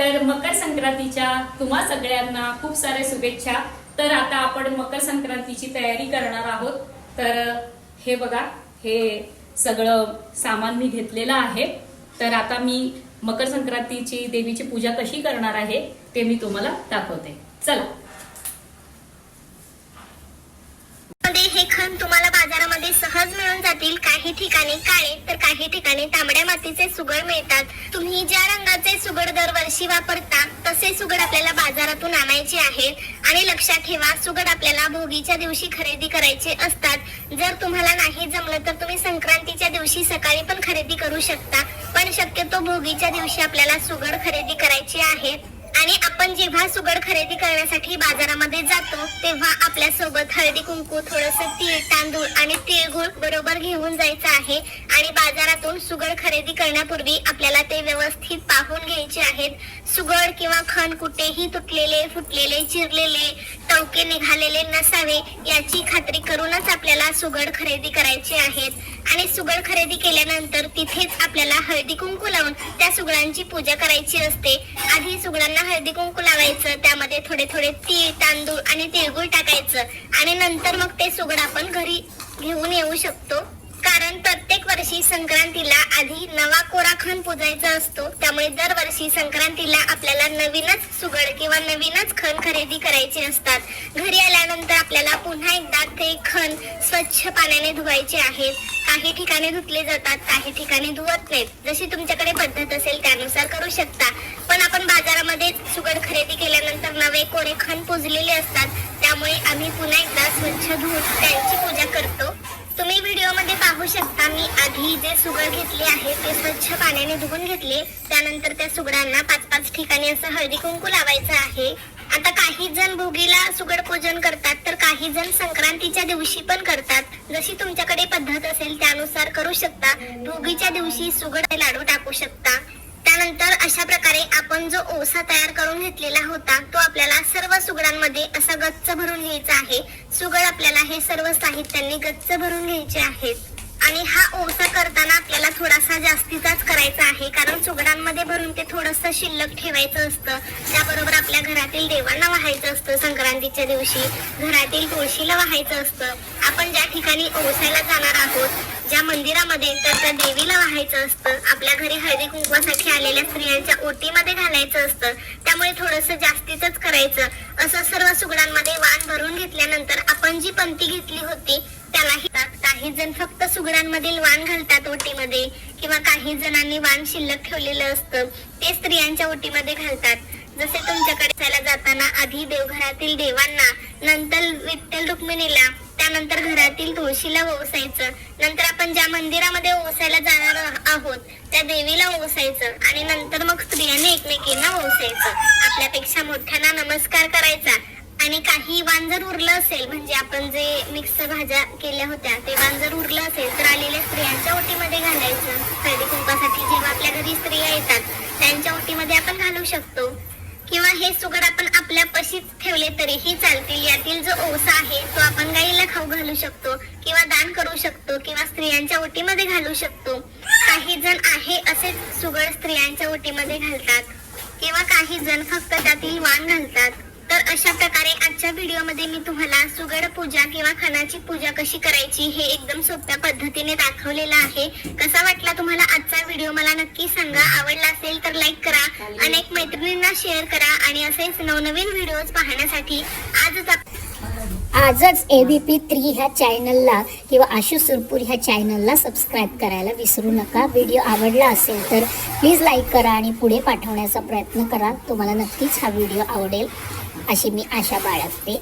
तर मकर संक्रांतीच्या तुम्हा सगळ्यांना खूप साऱ्या शुभेच्छा. तर आता आपण मकर संक्रांतीची तयारी करणार आहोत. तर हे बघा हे सगळं सामान मी घेतलेलं आहे. तर आता मी मकर संक्रांतीची देवीची पूजा कशी करणार आहे ते मी तुम्हाला दाखवते. चला. हे खण तुम्हाला सहज मिळून जातील काही ठिकाणी काळे तर काही ठिकाणी तांबड्या मातीचे सुगड मिळतात. तुम्ही ज्या रंगाचे सुगड दरवर्षी वापरता तसे सुगड आपल्याला बाजारातून आणायचे आहेत. आणि लक्षात ठेवा सुगड आपल्याला भोगीच्या दिवशी खरेदी करायचे असतात. जर तुम्हाला नाही जमलं तर तुम्ही संक्रांतीच्या दिवशी सकाळी पण खरेदी करू शकता. पण शक्यतो भोगीच्या दिवशी आपल्याला सुगड खरेदी करायची आहे. आणि आपण जेव्हा सुगड खरेदी करण्यासाठी बाजारामध्ये जातो तेव्हा आपल्यासोबत हळदी कुंकू थोडस तीळ तांदूळ आणि तिळगुळ बरोबर घेऊन जायचं आहे. आणि बाजारातून सुगड खरेदी करण्यापूर्वी आपल्याला ते व्यवस्थित पाहून घ्यायचे आहेत. सुगड किंवा खण कुठेही तुटलेले फुटलेले चिरलेले टवके निघालेले नसावे याची खात्री करूनच आपल्याला सुगड खरेदी करायचे आहेत. आणि सुगड खरेदी केल्यानंतर तिथेच आपल्याला हळदी कुंकू लावून त्या सुगडांची पूजा करायची असते. आधी सुगडांना हळदी कुंकू लावायचं त्यामध्ये थोडे थोडे तीळ तांदूळ आणि तिळगुळ टाकायचं आणि नंतर मग ते सुगड आपण घरी घेऊन येऊ शकतो. कारण प्रत्येक वर्षी संक्रांतीला आधी नवा कोरा खण पुजायचा असतो. त्यामुळे दरवर्षी संक्रांतीला आपल्याला नवीनच सुगड किंवा नवीनच खण खरेदी करायचे असतात. घरी आल्यानंतर आपल्याला पुन्हा एकदा ते खण स्वच्छ पाण्याने धुवायचे आहेत. काही ठिकाणी धुतले जातात काही ठिकाणी धुवत नाहीत. जशी तुमच्याकडे पद्धत असेल त्यानुसार करू शकता. पण आपण बाजारामध्ये सुगड खरेदी केल्यानंतर नवे कोरे खण पुजलेले असतात. त्यामुळे आम्ही पुन्हा एकदा स्वच्छ धुवून त्यांची पूजा करतो. तुम्ही व्हिडिओमध्ये पाहू शकता मी आधी जे सुगड घेतले आहे ते स्वच्छ पाण्याने धुवून घेतले. त्यानंतर त्या सुगडांना पाच पाच ठिकाणी असं हळदी कुंकू लावायचं आहे. आता काही जण भोगीला सुगड पूजन करतात तर काही जण संक्रांतीच्या दिवशी पण करतात. जशी तुमच्याकडे पद्धत असेल त्यानुसार करू शकता. भोगीच्या दिवशी सुगड लाडू टाकू शकता. त्यानंतर अशा प्रकारे आपण जो ओसा तयार करून घेतलेला होता तो आपल्याला सर्व सुगडांमध्ये असा गच्च भरून घ्यायचा आहे. सुगड आपल्याला हे सर्व साहित्यांनी गच्च भरून घ्यायचे आहेत. आणि हा ओसा करताना जास्तीचाच करायचा आहे. कारण सुगडांमध्ये भरून ते थोडस शिल्लक ठेवायचं असतं. त्याबरोबर आपल्या घरातील देवांना वाहायचं असतं. संक्रांतीच्या दिवशी घरातील तुळशीला वाहायचं असतं. आपण ज्या ठिकाणी ओसायला जाणार आहोत ज्या मंदिरामध्ये तर त्या देवीला वाहायचं असतं. आपल्या घरी हळदी कुंकवासाठी आलेल्या स्त्रियांच्या ओटीमध्ये घालायचं असतं. त्यामुळे थोडस जास्तीच करायचं. असं सर्व सुगडांमध्ये वाण भरून घेतल्यानंतर आपण जी पंथी घेतली होती त्यालाही काही जण फक्त सुगडांमधील वाण घालतात ओटीमध्ये किंवा काही जणांनी वाण शिल्लक ठेवलेलं असतं ते स्त्रियांच्या ओटीमध्ये घालतात. जसे तुमच्याकडे जायला जाताना आधी देवघरातील देवांना नंतर विठ्ठल रुक्मिणीला त्यानंतर घरातील तुळशीला ओसायचं नंतर आपण ज्या मंदिरामध्ये ओसायला जाणार आहोत त्या देवीला ओसायचं आणि नंतर मग स्त्रियांनी एकमेकींना ओसायचं आपल्यापेक्षा मोठ्यांना नमस्कार करायचा. आणि काही वांजर उरलं असेल म्हणजे आपण जे मिक्स भाज्या केल्या होत्या ते वांजर उरलं असेल तर आलेल्या स्त्रियांच्या ओटीमध्ये घालायचं. हळदी कुंपासाठी जेव्हा आपल्या घरी स्त्रिया येतात त्यांच्या ओटीमध्ये आपण घालू शकतो. किंवा हे सुगड आपण आपल्या पशीच ठेवले तरीही चालतील. यातील जो ओसा आहे तो आपण गाईला खाऊ घालू शकतो किंवा दान करू शकतो किंवा स्त्रियांच्या ओटीमध्ये घालू शकतो. काही जण आहे असेच सुगड स्त्रियांच्या ओटीमध्ये घालतात किंवा काही जण फक्त त्यातील वाण घालतात. तर अशा प्रकारे आजच्या व्हिडिओमध्ये मी तुम्हाला सुगड पूजा किंवा खणाची पूजा कशी करायची हे एकदम सोप्या पद्धतीने दाखवलेलं आहे. कसा वाटला तुम्हाला आजचा व्हिडिओ मला नक्की सांगा. आवडला असेल तर लाईक करा. अनेक मैत्रिणींना शेअर करा आणि असेच नवनवीन व्हिडिओज पाहण्यासाठी आजच आजच ए बी पी थ्री ह्या चॅनलला किंवा आशू सुरपूर ह्या चॅनलला सबस्क्राईब करायला विसरू नका. व्हिडिओ आवडला असेल तर प्लीज लाईक करा आणि पुढे पाठवण्याचा प्रयत्न करा. तुम्हाला नक्कीच हा व्हिडिओ आवडेल. अशी मी आशा बाळगते